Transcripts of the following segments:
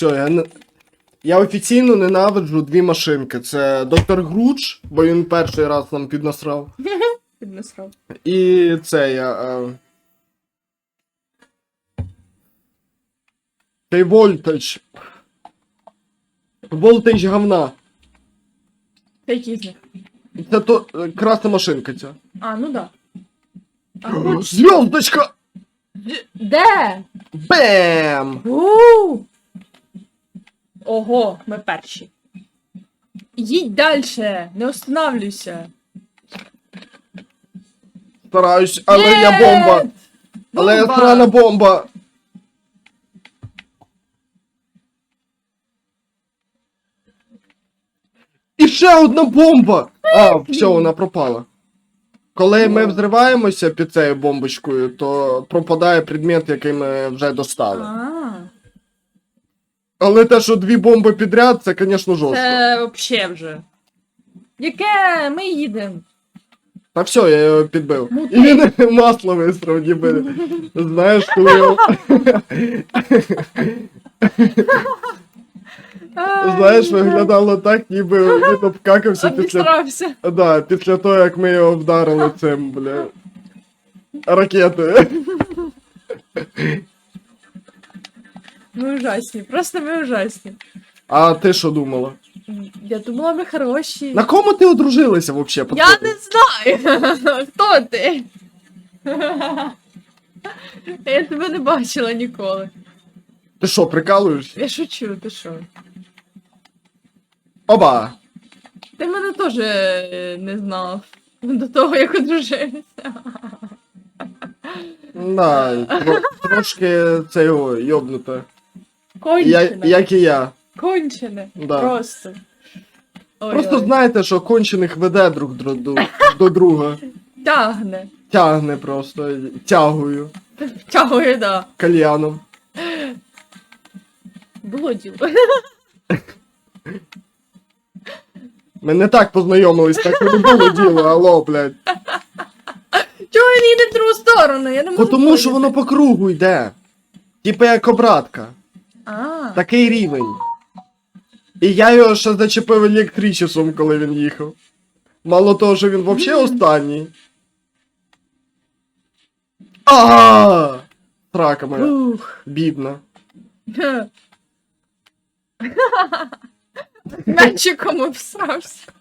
Все, я не. Я офіційно ненавиджу дві машинки. Це доктор Груч, бо він перший раз нам піднасрав. Піднасрав. І це я. Е... Цей Вольтаж. Волтаж говна. Які з них? Це то е, красна машинка ця. А, ну да. А хоч... Зв'язочка! Де? Бем! у Ого, ми перші. Їдь далі, не останавливайся. Стараюсь, але я бомба! Але я Бомба! срана бомба! І ще одна бомба! А, все, вона пропала. Коли ми взриваємося під цією бомбочкою, то пропадає предмет, який ми вже достали. А, Але те, що дві бомби підряд, це, звісно, жорстко. це вообще вже. Яке? Ми їдемо. Та все, я його підбив. Ну І він масло висрав, ніби. Знаєш, коли його... Знаєш, виглядало так, ніби він обкакався після Обістрався. Да, після того, як ми його вдарили цим, бля. Ракетою. Ми ужасні, просто ми ужасні. А ти що думала? Я думала, ми хороші. На кому ти одружилася взагалі? Я не знаю. Хто ти? Я тебе не бачила ніколи. Ти що, прикалуєшся? Я шучу, ти що? Оба! Ти мене теж е, не знав. До того, як одружилися. Да, трошки це його йобнуте. Я, Кончене. як і я. Кончене. Да. Просто. Ой, Просто ой. знаєте, що кончених веде друг до, до, до друга. Тягне. Тягне просто, тягую Тягує, да. кальяном. Було діло. Ми не так познайомились, так не було діло, алло, блядь. Чого він їде в другу сторону? Я не Бо можу. тому що воно по кругу йде. Типа як обратка. Такий рівень. І я його ще зачепив електричеством, коли він їхав. Мало того, що він взагалі останній. А! Срака моя. ух. Бідна. Мячиком обсрався.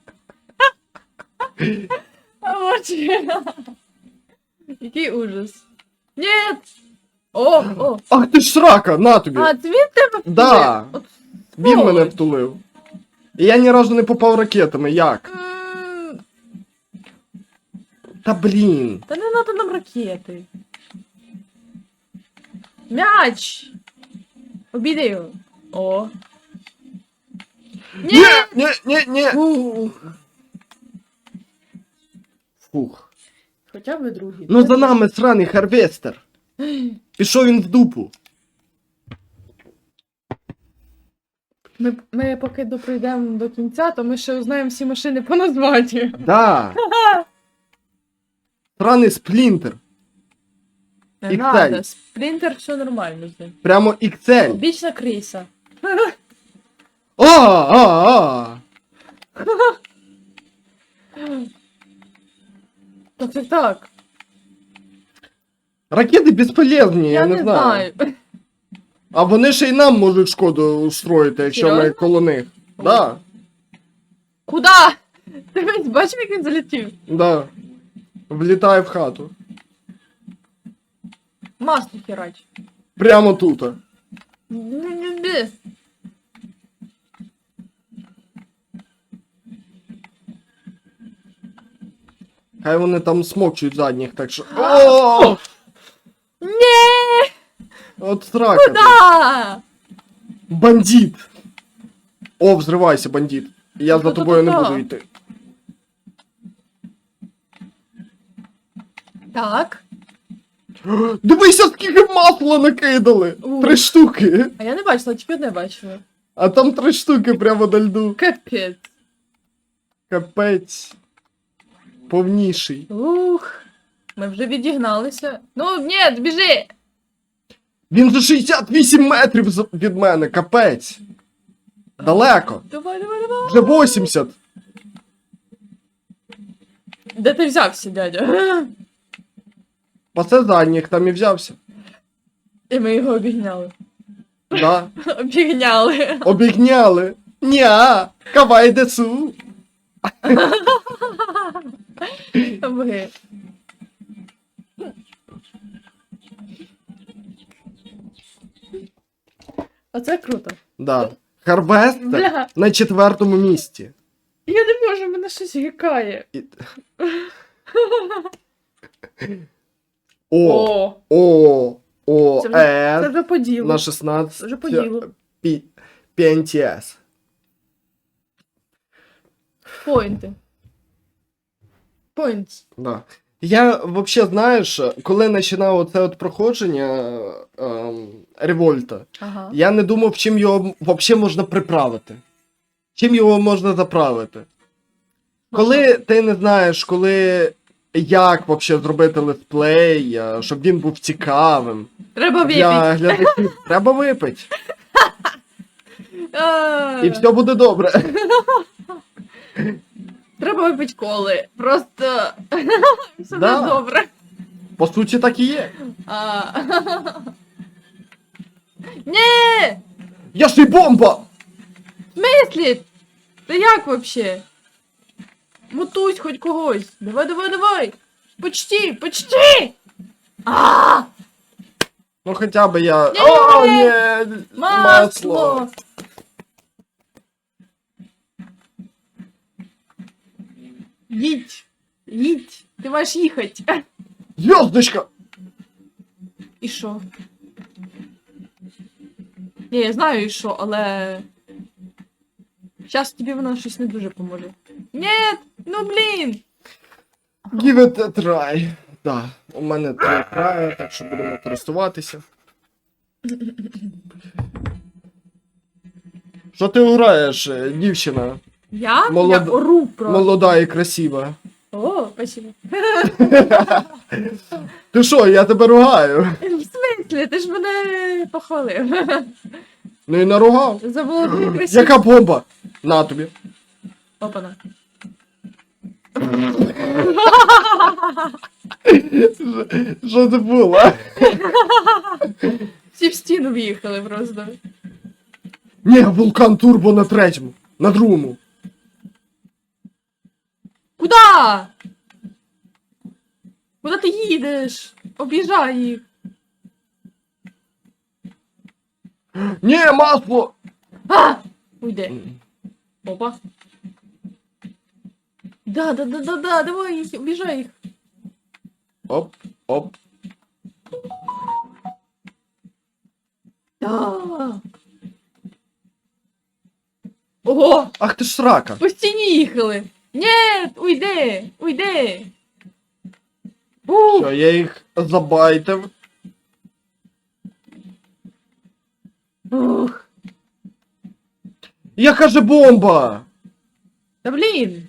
Який ужас. Ні! О, о! Ах ти ж срака, на тобі. А, це він тебе Да. От, Він мене сволоч. втулив. І я ні разу не попав ракетами. Як? м, Та блін. Та не надо нам ракети. Мяч! Обійди його. О. Ні! Ні, ні, ні, ні. Фух. Хоча б другий. Ну за нами сраний харвестер. Пішов він в дупу. Ми, ми поки допройдемо до кінця, то ми ще узнаємо всі машини по названню. Да. Сраний сплінтер. Не XL. надо, спринтер все нормально з ним. Прямо XL. Бічна криса. А, а, а. Так, так, так. Ракети безполезні, я, Я, не, знаю. знаю. А вони ще й нам можуть шкоду устроїти, якщо ми Серйозно? коло них. Да, Куда? Ти бачив, як він залетів? да. Влітає в хату. Масло херач. Прямо тут. Ди-ди-ди. Хай вони там смокчуть задніх, так що. О! Ні! От срака. Куда? Бандит! О, взривайся, бандит. Я за тобою не буду йти. Так. Дивися, скільки масла накидали! Ух. Три штуки. А я не бачила, тільки одне бачила. А там три штуки прямо на льду. Капець. Капець. Повніший. Ух. Ми вже відігналися. Ну, ні, біжи! Він за 68 метрів з- від мене, капець. Далеко. Давай, давай, давай. Вже 80. Де ти взявся, дядя? Пасе задніх там і взявся. І ми його обігняли. Да. Обігняли. Обігняли. Ня, кавай десу. Обги. Оце круто. Да. Харвестер Бля, на четвертому місці. я не можу, мене щось гікає. І- О, О, О, О, Це вже- це Е, вже по ділу. на Це 16 вже по ділу. пі- PNTS. Поінти. Поінтс. Да. Я взагалі, знаєш, коли починав оце от проходження ем, Револьта, Ага. я не думав, чим його взагалі можна приправити. Чим його можна заправити. Коли ти не знаєш, коли як взагалі зробити летсплей, е, щоб він був цікавим. Треба випити. Для глядачів треба випити. І все буде добре. Треба випити коли. Просто все Да. буде добре. По суті, так і є. А... Ні! Я ж і бомба! Мислі! Ти як вообще? Мутусь хоч когось. Давай, давай, давай! Почти, почти! А! Ну хоча б я. Ні! О, ні! Масло! Їдь! Їдь! Ти маєш їхати! Зв'яздочка! І що? Ні, я знаю і що, але. Зараз тобі вона щось не дуже поможе. Ні! Ну блін! Give it a try. Да, у мене три краю, так що будемо користуватися. Що ти граєш, е, дівчина? Я? Молод- Я ору просто. Молода і красива. О, спасибо. Ти що, я тебе ругаю? В смислі, ти ж мене похвалив. Ну і наругав. За молодою красивою. Яка бомба? На тобі. Опана. Що це було? Всі в стіну в'їхали просто. Ні, вулкан турбо на третьому, на другому. Куда? Куда ти їдеш? Об'їжджай їх. Ні, масло! А! Уйди. Опа. Да, да, да, да, да, давай їх, об'їжджай їх. Оп, оп. Да. Ого, Ах ти ж срака. по стіні їхали. Нет, уйди, уйди. Ух, Що, я їх забайтив. ух. Яка же бомба? Да блін.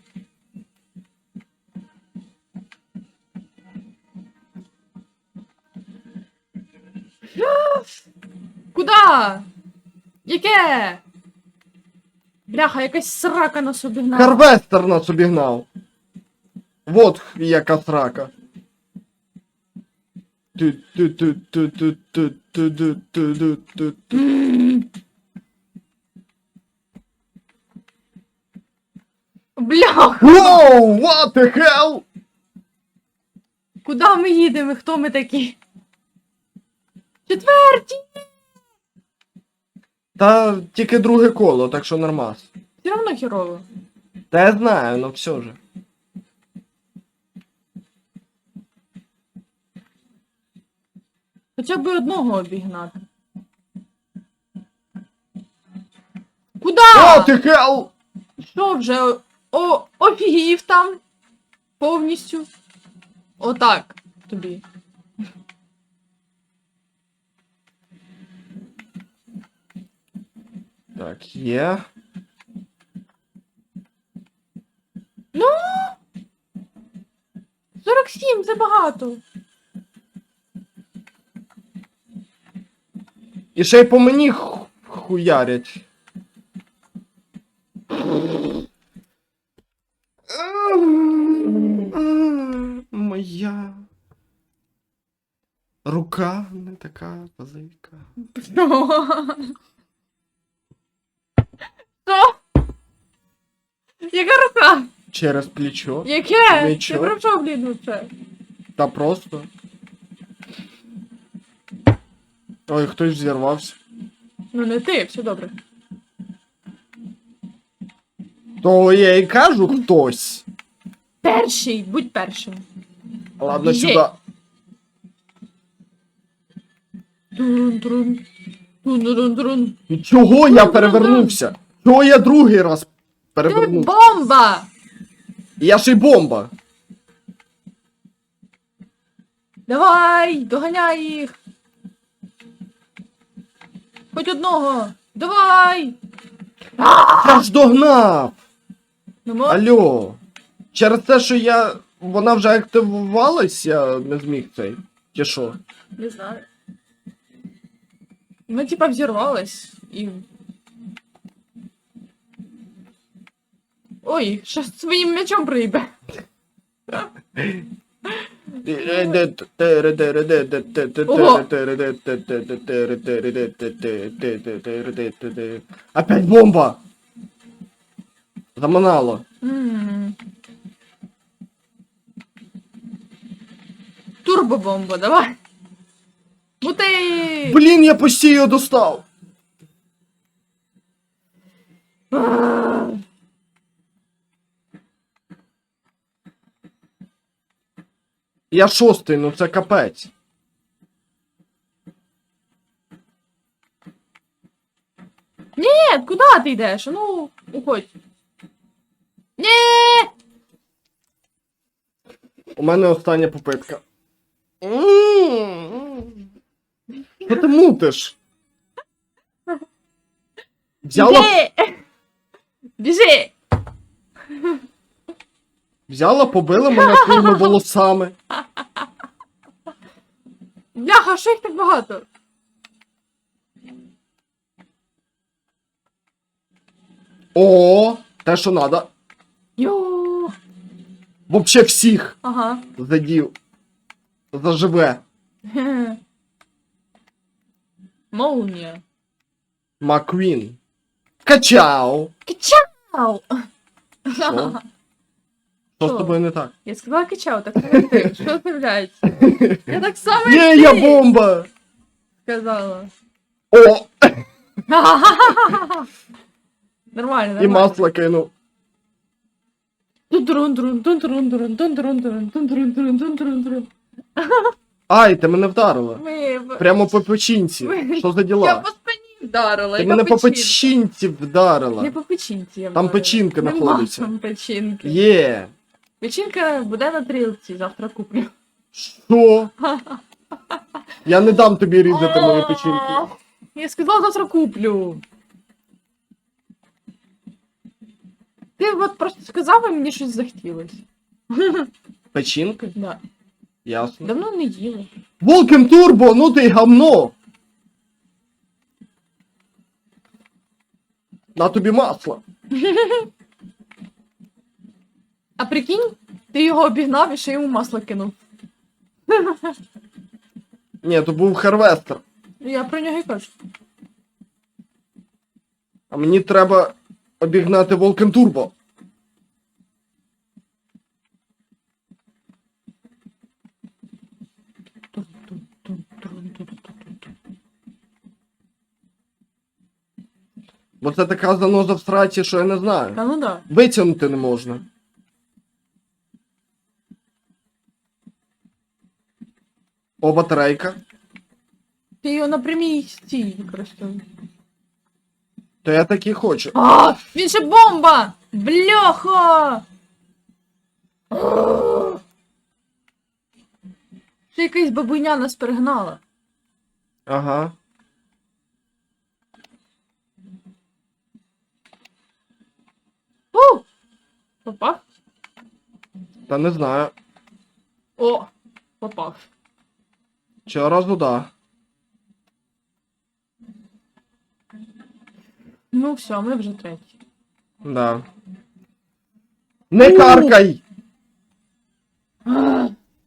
Куда? Яке? Бляха, якась срака нас обігнала. Карвестер нас обігнав. Вот яка срака. Бляха! Воу, what the hell? Куда ми їдемо? Хто ми такі? Четверті! Та тільки друге коло, так що нормас. Все равно херово. Та я знаю, но все же. Хоча б одного обігнати. Куда? What the hell? Що вже? О, офігів там? Повністю. Отак тобі. Так, є. Ну. 47, це багато. І ще й по мені ху- хуярять. Моя рука не така велика. Що? Яка рука? Через плечо. Яке? Ти Нічого. про що, блін, оце? Та просто. Ой, хтось зірвався. Ну не ти, все добре. То я і кажу хтось. Перший, будь першим. Ладно, Біжи. сюди. Чого я перевернувся? Чого я другий раз Ти перевернувся? бомба! Я ж і бомба. Давай, доганяй їх. Хоч одного. Давай! Я ж догнав. Ну, Алло. Через те, що я. Вона вже активувалась, я не зміг цей. Чи що? Не знаю. Ну, типа, взорвалась і. Ой, що своїм м'ячом приїбе. Опять бомба! Заманало. Турбобомба, давай. Бути! Блін, я почти її достав. Я шостий, ну це капець. Ні, куди ти йдеш? Ну, уходь. Ні! У мене остання попитка. Що ти мутиш? Взяла, Біжи! Біжи! взяла, побила мене своїми волосами. Бляха, що їх так багато? О, те, що надо. Йо! Вообще всіх Ага. задів. Заживе. Хе. Молнія. Маквін. Качау. Качау! Що? Що з тобою не так? Я сказала качау, так як ти. Що з'являється? Я так само як я ти бомба! сказала. О! Нормально, І нормально. масло кинув. Тун-турун-турун. Ай, ти мене вдарила. Ми... Прямо по печінці. Що за Я діла? по спині вдарила. Ти мене по печінці вдарила. Не по печінці я Там вдарила. печінка Нема знаходиться. там печінки. Є. Печінка буде на трілці, завтра куплю. Що? Я не дам тобі різати мою печінку. Я сказала, завтра куплю. Ти от просто сказав, і мені щось захотілось. Печінка? Да. Ясно. Давно не їла. Волкем Турбо, ну ти й гамно. На тобі масло. А прикинь, ти його обігнав і ще йому масло кинув. Ні, то був Харвестер. Я про нього і кажу. А мені треба обігнати Волкен Турбо. Бо це така заноза в сраці, що я не знаю. Та ну да. Витягнути не можна. О, батарейка. Ти його на прямій стій використовуєш. То я так і хочу. А, він ще бомба! Бляха! Ще якась бабуйня нас перегнала. Ага. У! Попав? Та не знаю. О! Попав. Цього разу да. Ну все, ми вже треті. Да. Не каркай!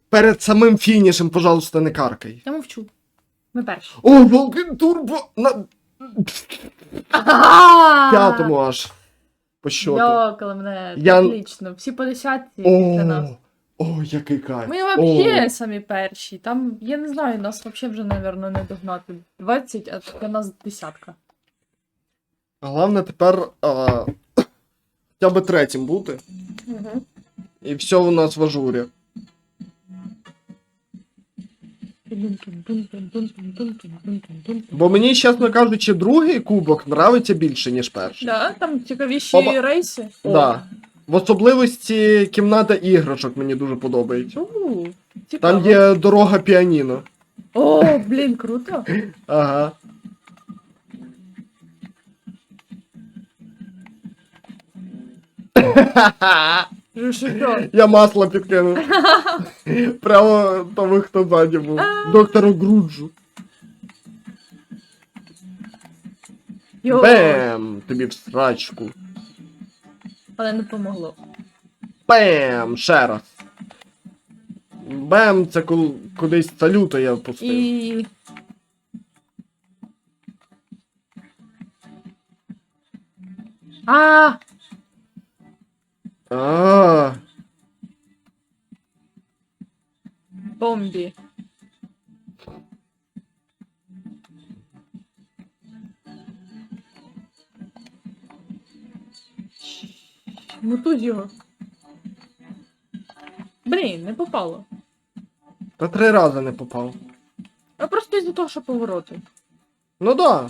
Перед самим фінішем, пожалуйста, не каркай. Я мовчу. Ми перші. О, Волкин Турбо! На п'ятому аж. По щоту. Йокали мене. Я- Отлично. Всі по десятці для нас. О, який кайф. Ми вообще самі перші. Там, я не знаю, нас вообще вже, напевно, не догнати. 20, а для нас десятка. Головне тепер а, хоча б третім бути. Угу. І все у нас в ажурі. Бо мені, чесно кажучи, другий кубок нравиться більше, ніж перший. Да, там цікавіші Оба- рейси. Да. В особливості кімната іграшок мені дуже подобається. У, цікаво. Там є дорога піаніно. О, блін, круто. Ага. Я масло підкинув. Прямо тому, хто ззаді був. Доктору Груджу. Йо, Бем! Тобі в срачку. Але не помогло. Бем! Ще раз. Бем, це кул- кудись салюта я впустив. І. А, А, бомбі. Мутузь його. Блін, не попало. та три рази не попав. А просто із-за того, що повороти. Ну да.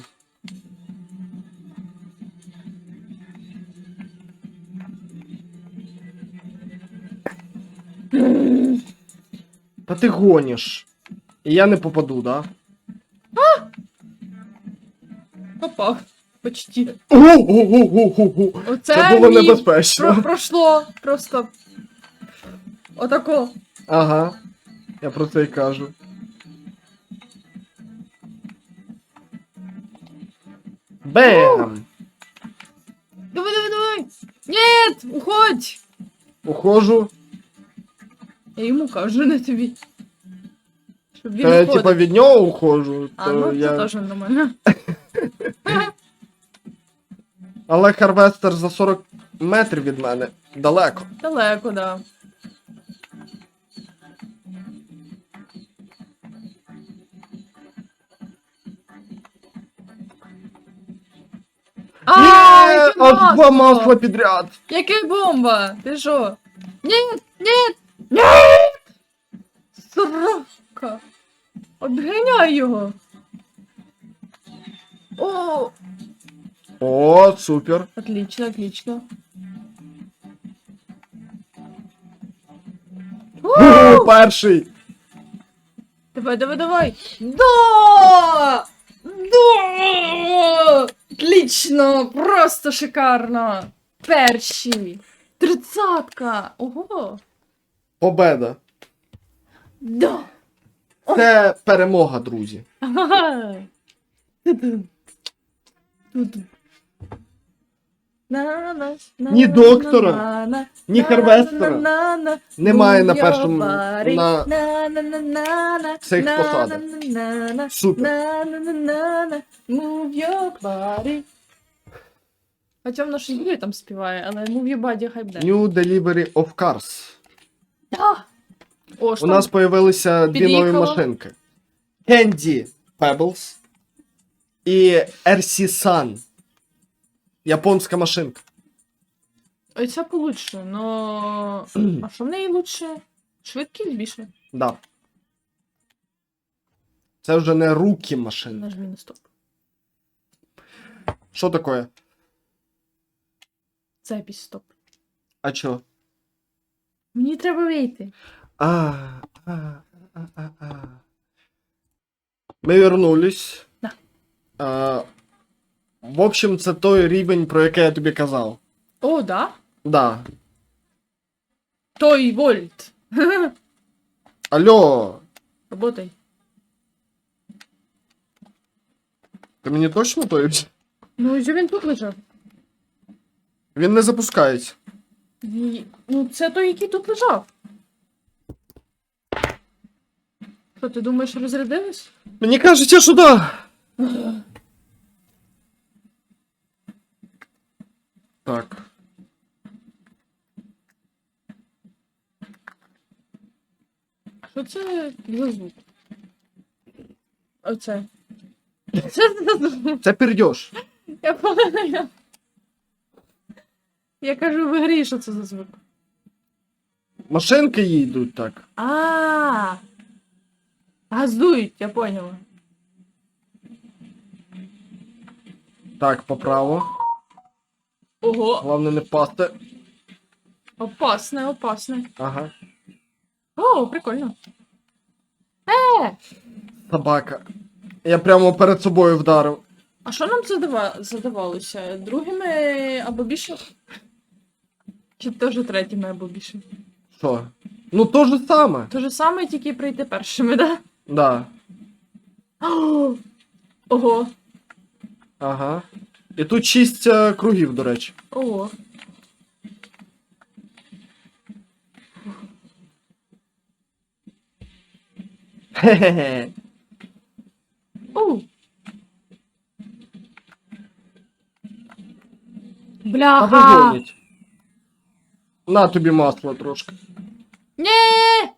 Та ти гониш. І я не попаду, да? Попав. Почти. Оце Це було мені небезпечно. про- пройшло просто. Отако. Ага. Я про це й кажу. Бем! Давай, давай, давай! Нет! Уходь! Ухожу. Я йому кажу, не тобі. Щоб він Та я уходив. типа від нього ухожу, А, то ну це я... теж нормально. Але Харвестер за 40 метрів від мене далеко. Далеко, да. А, Є! яке Аж два масла підряд. Яке бомба? Ти що? Ні, ні, ні! Сорока! Обганяй його! О, О, супер. отлично, отлично. Гу, перший. Давай, давай, давай. Да! Да! Отлично! Просто шикарно! Перші! Тридцатка! Ого! Победа. Да! Це перемога, друзі. Ага. Ні доктора, Ні Харвестера. Немає на першому на цих посадах. Супер. Хоча в нашій грі там співає, але Move your body хай буде. New Delivery of Cars. Да. О, що У нас появилися дві нові Під'їхало. машинки. Candy Pebbles і RC Sun. Японська машинка. Ой, це получше, но. А що в неї лучше? Швидкість більше. Да. Це вже не руки машини. Нажми на стоп. Що таке? Запись стоп. А чо? Мені треба вийти. А, а, а, а, а. Ми вернулись. Да. А, в общем, це той рівень, про який я тобі казав. О, да? Да. Той вольт. Алло, Работай. ти мені точно той? Ну, і він тут лежав. Він не запускається. Ні, Ну, це той, який тут лежав. Що, ти думаєш, розрядились? Мені кажеться, що да. Так. Що це за звук? Оце. Це за звук. Це пердьош. Я пам'ятаю. Я кажу в грі, що це за звук. Машинки їдуть так. А. Газують, я поняла. Так, поправо. Ого, Головне не впасти. опасне, опасне. Ага. О, прикольно. Е! Собака. Я прямо перед собою вдарив. А що нам задава... задавалося? Другими або більше? Чи теж третіми або більше? Що? Ну то же саме. То же саме, тільки прийти першими, да? Да. О! Ого, Ага. І тут шість е, кругів, до речі. ого. Хе-хе-хе. Оу. Та Бляха! вигонять. На тобі масло трошки. Ні!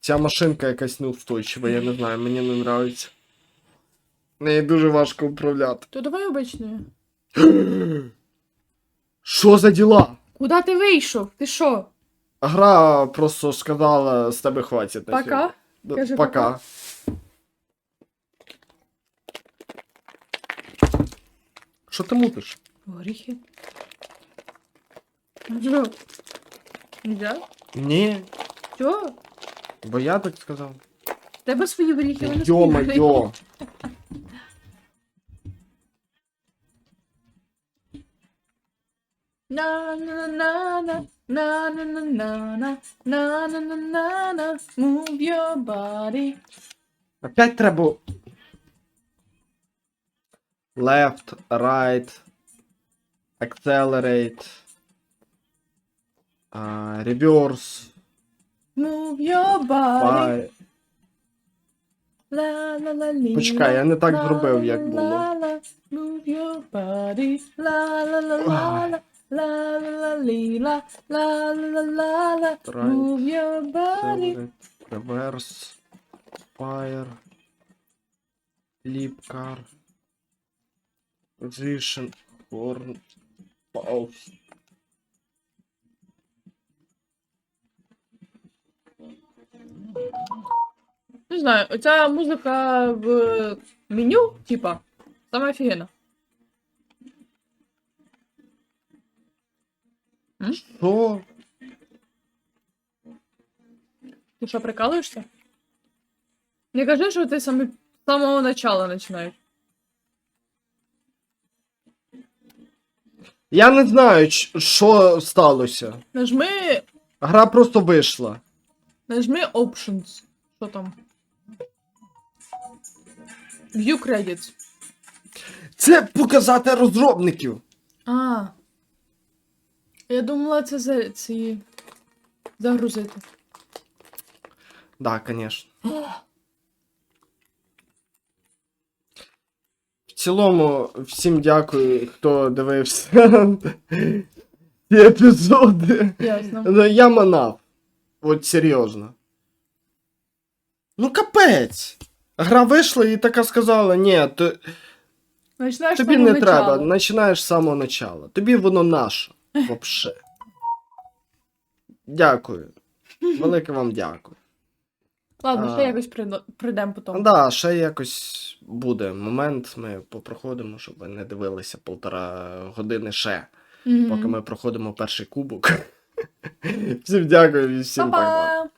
Ця машинка якась неустойчива, я не знаю, мені не нравиться. Неї дуже важко управляти. То давай обичною. Що за діла? Куда ти вийшов? Ти що? Гра просто сказала, з тебе хватить. Пока? Кажи пока. Що ти мутиш? Горіхи. Що? Нельзя? Ні, Що? бо я так сказав. Тебе свої горіхи, вони. Йо-моє. На на на на на на на на на на на на на move your body. Опять треба. Left, right, accelerate, а, reverse, Move your body. La la la лі. Почекай, я не так зробив, як було. Move your body. La la la la la. La la la лі, la la la la la la. Right. Move your body. Accelerate, reverse, fire, leap car, position, horn, pause. Не знаю, оця музика в меню, типа, саме офігенна. Що? Ти що, прикалуєшся? Не кажи, що ти саме з самого начала починаєш. Я не знаю, ч- що сталося. Нажми, Гра просто вийшла. нажми Options. Що там? View credits. Це показати розробників. А. Я думала, це за ці. Загрузити. Да, звісно. В цілому, всім дякую, хто дивився ці епізоди. Ясно. Ну, Я манав. От серйозно. Ну, капець. Гра вийшла і така сказала: ні, Починаєш тобі не самого треба, начала. починаєш з самого начала. Тобі воно наше. Вообще. Дякую. Велике вам дякую. Ладно, ще якось прийдемо прийдемо потім. Да, ще якось буде момент, ми попроходимо, щоб ви не дивилися полтора години ще, Мгм. поки ми проходимо перший кубок. Всім дякую і всім Па-па! бай-бай.